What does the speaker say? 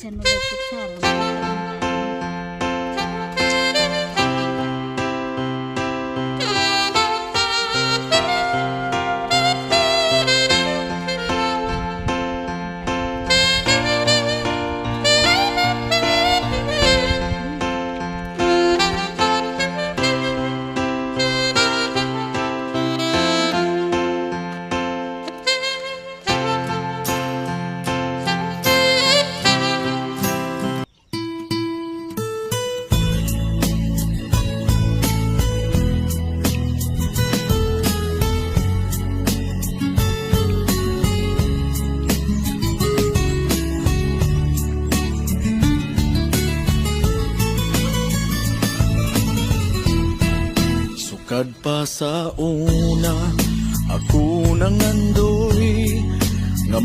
Sen mau berputar. Sukad pa sa una Ako nang andoy Nga